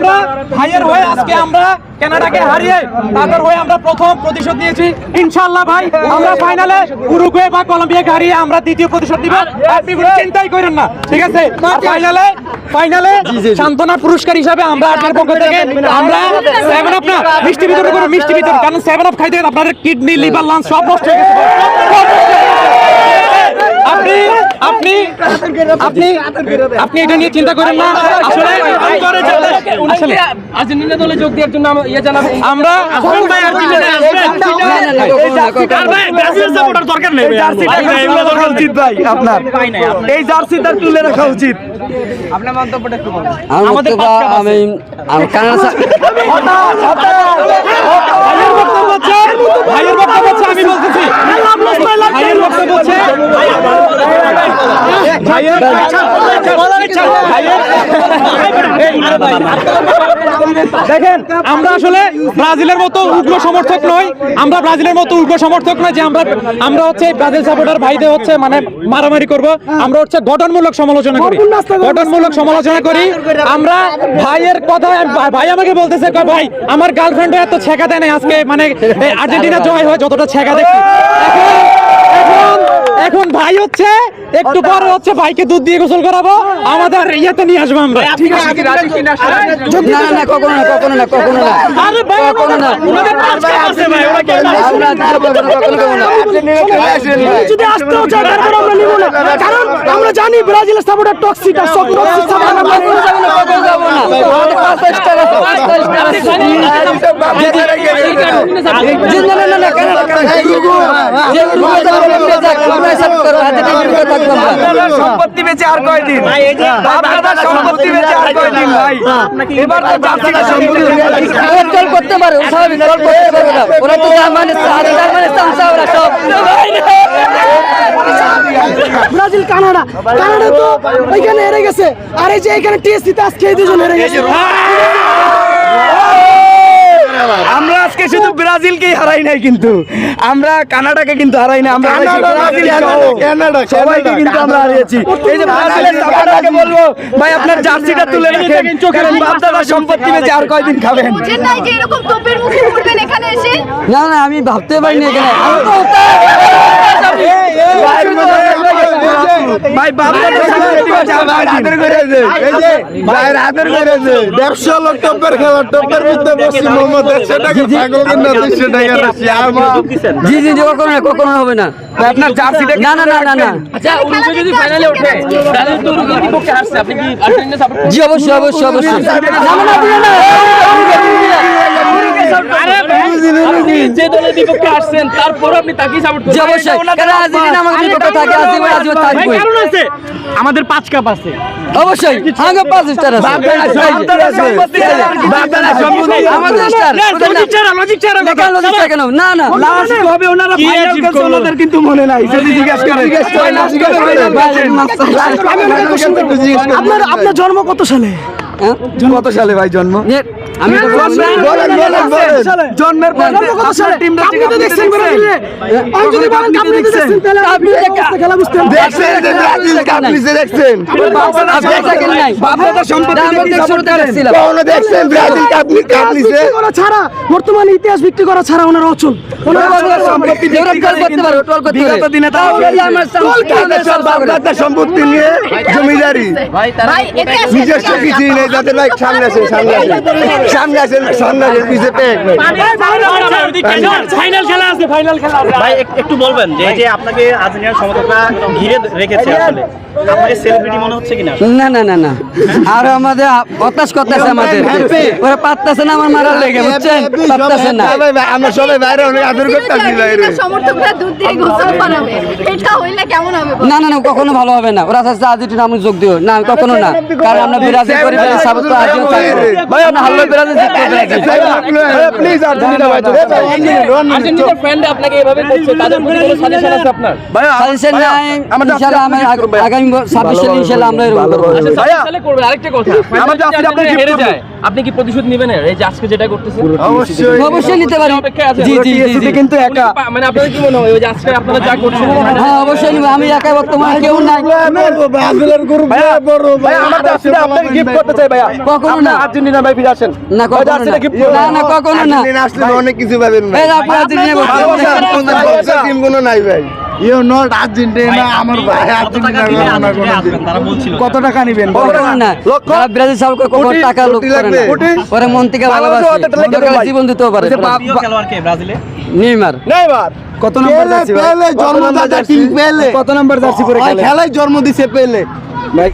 আমরা ভাইয়ের হয়ে আজকে আমরা কানাডাকে হারিয়ে তাদের হয়ে আমরা প্রথম প্রতিশোধ নিয়েছি। ইনশাআল্লাহ ভাই আমরা ফাইনালে উরুগুয়ে বা কলম্বিয়াকে হারিয়ে আমরা দ্বিতীয় প্রতিশোধ দিব আপনি কোনো চিন্তাই করেন না ঠিক আছে? ফাইনালে ফাইনালে সান্ত্বনা পুরস্কার হিসাবে আমরা আপনার পক্ষ থেকে আমরা সেভেন আপ না মিষ্টি বিতরণ করব মিষ্টি বিতরণ কারণ সেভেন আপ খাইতে আপনাদের কিডনি লিভার লাঞ্চ সব নষ্ট হয়ে গেছে। আপনি আপনি আপনি এটা নিয়ে চিন্তা করেন না। আসলে আসলে আর্জেন্টিনা দলে যোগ দেওয়ার জন্য আমরা ইয়ে জানাব। আমরা আপনার এই জার্সিটা তুলে রাখা উচিত। আপনার মন্তব্যটা একটু বলুন। আমাদের আমি আমি কানাডা ভাইয়ের বক্তব্য হচ্ছে ভাইয়ের বক্তব্য হচ্ছে আমি বলতেছি। ভাইয়ের বক্তব্য হচ্ছে দেখেন আমরা আসলে ব্রাজিলের মতো উগ্র সমর্থক নই আমরা ব্রাজিলের মতো উগ্র সমর্থক নয় যে আমরা আমরা হচ্ছে ব্রাজিল সাপোর্টার ভাইদের হচ্ছে মানে মারামারি করব আমরা হচ্ছে গঠনমূলক সমালোচনা করি গঠনমূলক সমালোচনা করি আমরা ভাইয়ের কথা ভাই আমাকে বলতেছে ভাই আমার গার্লফ্রেন্ড এত ছেকা দেয় না আজকে মানে আর্জেন্টিনা জয় হয় যতটা ছেকা দেখি এখন এখন ভাই হচ্ছে একটু পরে হচ্ছে ভাইকে দুধ দিয়ে গোসল করাবো আমাদের ইয়েতে নিয়ে আসব আমরা ঠিক আছে না না কখনো না কখনো না কখনো না আরে ভাই কখনো না ওনাদের পাঁচ কাপ আছে ভাই ওরা কেন আমরা কখনো কখনো না যদি আসতেও চায় তারপর আমরা নিব না কারণ আমরা জানি ব্রাজিলের সাপোর্টার টক্সিক আর সব টক্সিক সাপোর্টার আমরা কখনো যাব না কখনো যাব না সম্পত্তি বেচে আর কয়দিন সম্পত্তি বেচে আর কয়দিন ভাই এবার করতে পারে স্বাভাবিক টল করতে পারে না ওরা তো জার্মানি আরে ওরা সব ব্রাজিল কানাডা কানাডা তো ওইখানে হেরে গেছে আর এই যে এখানে টিএসসি আজকে এই দুজন হেরে গেছে আমরা আজকে শুধু ব্রাজিলকেই হারাই নাই কিন্তু। আমরা কানাডাকে কিন্তু হারাই না আমরা। সবাইকে কিন্তু আমরা হারিয়েছি। এই যে ব্রাজিলের সাপোর্টারকে বলব ভাই আপনার জার্সিটা তুলে রাখেন। কারণ বাপদাদার সম্পত্তি বেচে আর কয়দিন খাবেন? বুঝেন নাই যে এরকম তোপের মুখে পড়বেন এখানে এসে? না না আমি ভাবতে পারিনি এখানে। আমি তো ভাই বাপদাদার সম্পত্তি বেচে আর কয়দিন দেড়শো লোক টপের খেলা টপের মধ্যে বসছি মোহাম্মদ একশো টাকা পাগল কিনা দুইশো টাকা রাখছি জি জি জি কখনো না কখনো হবে না। আপনার জার্সিটা না না না না না। আচ্ছা উনি যদি ফাইনালে ওঠে ব্রাজিল তো উরুগুয়ের বিপক্ষে হারছে। আপনি কি আর্জেন্টিনা সাপোর্ট জি অবশ্যই অবশ্যই। অবশ্যই না না না না, না, আপনি যে বিপক্ষে আসছেন তারপর আপনি তাকেই সাপোর্ট অবশ্যই। কারণ আর্জেন্টিনা আমাকে বিপক্ষে থাকে থাকবে আছে আমাদের পাঁচ কাপ আছে। অবশ্যই হাঙ্গা পাঁচ স্টার আছে। আমাদের স্টার লজিক ছাড়া লজিক ছাড়া লজিক কেন না না লাস্ট কবে ওনারা ফাইনাল খেলছে ওনাদের কিন্তু মনে নাই। যদি জিজ্ঞাসা করেন আমি একটা question করব। আপনার আপনার জন্ম কত সালে? হ্যাঁ? কত সালে ভাই জন্ম আমি বলেন বলেন বলেন জন্মের পর জন্ম টিমটা আপনি তো দেখছেন ব্রাজিলে আমি যদি বলেন আপনি তো দেখছেন। তাহলে আপনি এই অবস্থা খেলা বুঝতেন দেখছেন যে ব্রাজিল কাপ নিচে দেখছেন। বাপদাদার সম্পত্তি দেখি support করেন। কখনো দেখছেন ব্রাজিল কাপ কাপ ইতিহাস নিচে। বিক্রি করা ছাড়া বর্তমানে ইতিহাস বিক্রি করা ছাড়া ওনারা অচল। ওনারা সম্পত্তি বিগত দিনে তাও নিয়ে জমিদারি। ভাই নিজস্ব কিছুই নেই যাদের ভাই সামনে আসেন সামনে আসেন সামনে আসেন সামনে আসেন পিছিয়ে পেয়ে ফাইনাল খেলা আছে ফাইনাল খেলা আছে। ভাই একটু বলবেন যে যে আপনাকে সমর্থকরা ঘিরে রেখেছে আসলে। আপনাকে সেলিব্রিটি মনে হচ্ছে কিনা? না না না না। আর আমাদের হতাশ করতেছে আমাদের। ওরা পারতেছে না আমার মারার লেগে বুঝছেন? পারতেছে না। আমরা সবাই বাইরে অনেক আদর করতেছি বাইরে। সমর্থকরা দুধ দিয়ে গোসল করাবে। এটা হইলে কেমন হবে না না না কখনো ভালো হবে না। ওরা চাচ্ছে আর্জেন্টিনা আমি যোগ দিও না কখনো না। কারণ আমরা সাপোর্ট থাকব। ভাই জিতবে ব্রাজিল প্লিজ আর্জেন্টিনা ভাই তো আর্জেন্টিনার ফ্যান্ড আপনাকে এভাবে করছে তাদের সাজেশন আছে আপনার? ভাইয়া সাজেশন নাই। ইনশাআল্লাহ আমি আগ- আগামী ছাব্বিশ সালে ইনশাআল্লাহ আমরা এরকম করব তাহলে করবেন আরেকটা কথা আমার যে আপনি হেরে যায়। আপনি কি প্রতিশোধ নেবেন এই যে আজকে যেটা করতেছেন? অবশ্যই। অবশ্যই নিতে পারি। জি জি জি জি। কিন্তু একা। মানে আপনাদের কি মনে হয়? ওই যে আজকে আপনারা যা করছেন হ্যাঁ অবশ্যই আমি একা বর্তমানে কেউ নাই। ব্রাজিলের গ্রুপ বড় আপনাকে গিফট করতে চাই ভাইয়া। কখনো না। আর্জেন্টিনা ভাই ফিরে আসেন না ভাই, কখনো জার্সিটা না। না না কখনো না। আসলে অনেক কিছু পাবেন এই আপনারা টিম কোনো নাই ভাই। ইউ নট আর্জেন্টিনা আমার ভাই কত টাকা নেবেন? না। ব্রাজিল লোক করে মন থেকে ভালোবাসে। জীবন দিতেও পারে। ব্রাজিলে? নেইমার। নেইমার। কত নাম্বার জার্সি পেলে কত জন্মদাতা জার্সি? টিম পেলে। কত নাম্বার জার্সি পরে খেলায় জন্ম দিছে পেলে। ভাই